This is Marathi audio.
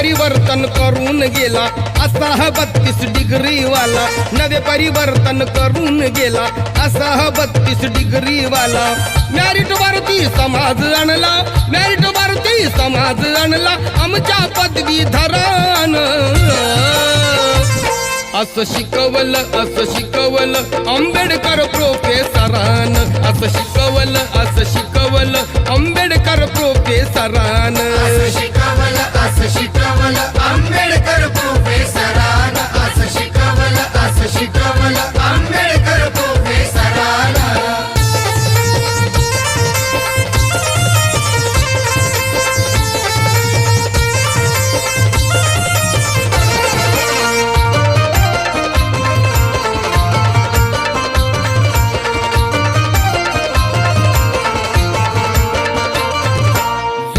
परिवर्तन करून गेला. असा हा बत्तीस डिग्री वाला नवे परिवर्तन करून गेला. असा हा बत्तीस डिग्री वाला मॅरिट वरती समाज आणला. मॅरिट वरती समाज आणला. आमच्या पदवी धरान. असं शिकवलं असं शिकवलं. आंबेडकर प्रोफेसरान. असं शिकवलं असं शिकवलं. आंबेडकर प्रोफेसरान.